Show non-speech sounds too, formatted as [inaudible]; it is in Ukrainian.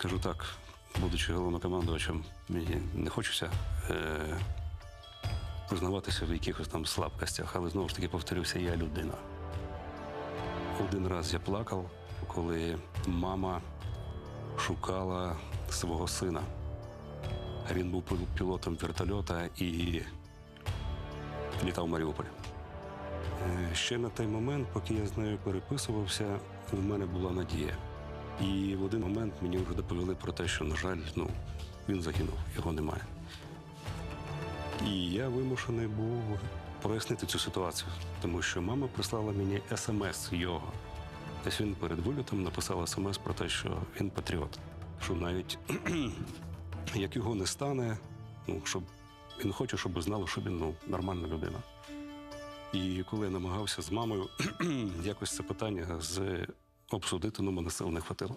скажу так, будучи головнокомандувачем, мені не хочеться е, признаватися в якихось там слабкостях, але знову ж таки повторюся, я людина. Один раз я плакав, коли мама шукала свого сина. Він був пілотом вертольота і літав в Маріуполь. Е, Ще на той момент, поки я з нею переписувався, в мене була надія. І в один момент мені вже доповіли про те, що, на жаль, ну, він загинув, його немає. І я вимушений був прояснити цю ситуацію, тому що мама прислала мені смс його. Тобто він перед вилітом написав смс про те, що він патріот. Що навіть [clears throat] як його не стане, ну, щоб він хоче, щоб знали, що він ну, нормальна людина. І коли я намагався з мамою [clears throat] якось це питання з обсудити, ну мене сил не хватило.